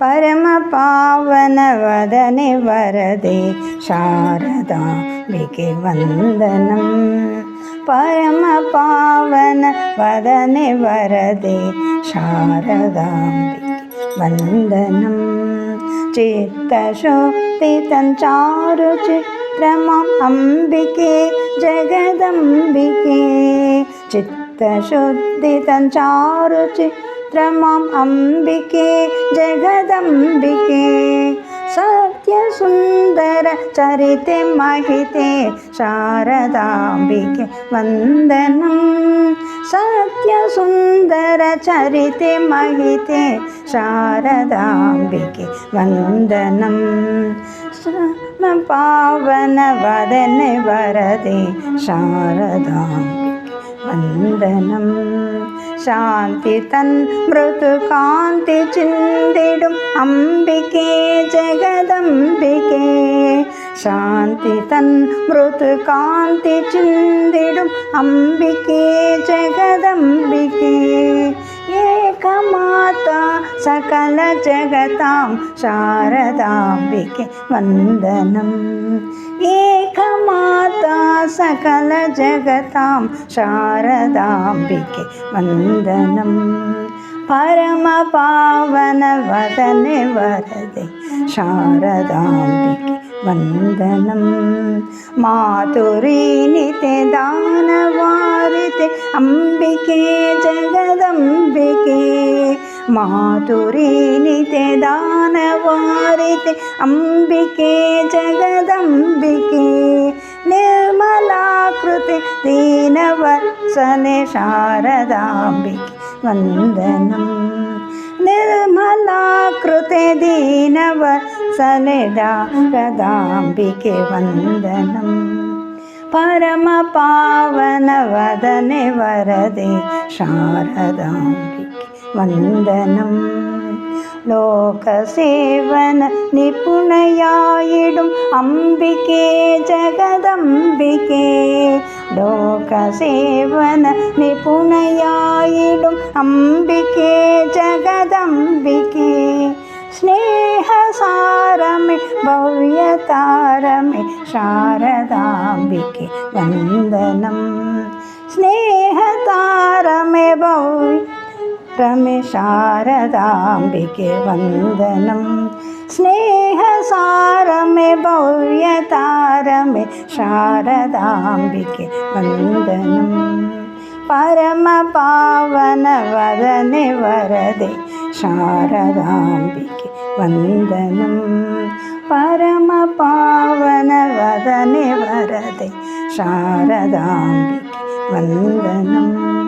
परमपावनवदने वरदे शारदाम्बिके वन्दनं परमपावनवदने वरदे शारदाम्बिके वन्दनं चित्तशुद्धितञ्चारुचित्रमाम् अम्बिके जगदम्बिके चित्तशुद्धितञ्चारुचित्रमाम् अम्बिके ಜಗದಂಬಿಕೆ ಸತ್ಯ ಸುಂದರ ಚರಿತೆ ಮಹಿತೆ ಶಾರದಾಂಬಿಕೆ ವಂದನಂ ಸತ್ಯ ಸುಂದರ ಚರಿತೆ ಮಹಿತೆ ಶಾರದಾಂಬಿಕೆ ವಂದನಂ ಪಾವನ ವದನೆ ವರದೆ ಶಾರದಾಂಬಿಕೆ ವಂದನಂ சாந்தி தன் மிருது காந்தி சிந்திடும் அம்பிகே ஜெகதம்பிகே சாந்தி தன் மிருது காந்தி சிந்திடும் அம்பிகே ஜெகதம்பிகே ஏகமாதா சகல ஜெகதாம் சாரதாம்பிகே வந்தனம் ஏக एकमाता सकलजगतां शारदाम्बिके वन्दनं। परमपावनवदने वरदे शारदाम्बिके वन्दनं। मातुरीनिते दानवारिते अम्बिके जगदम्बिके। मातुरीनिते दानवारिते अम्बिके जगदम्बिके निर्मलाकृते दीनवत्सले शारदाम्बिके वन्दनं निर्मलाकृते दीनवत्सले शारदाम्बिके वन्दनम्। परमपावनवदने वरदे शारदाम्बिके वन्दनं ലോകസേവന നിപുണയായിടും അംബികേ ജഗദംബികേ. ലോകസേവന നിപുണയായിടും അംബികേ ജഗദംബികേ. സ്നേഹസാരമേ ഭവ്യതാരമേ ശാരദാംബികെ വന്ദനം. സ്നേഹതാരമേ ഭവ്യ रमे शारदाम्बिके वन्दनं स्नेहसारमे भव्यतारमे शारदाम्बिके वन्दनं परमपावनवदने वरदे शारदाम्बिके वन्दनं परमपावनवदने वरदे शारदाम्बिके वन्दनम्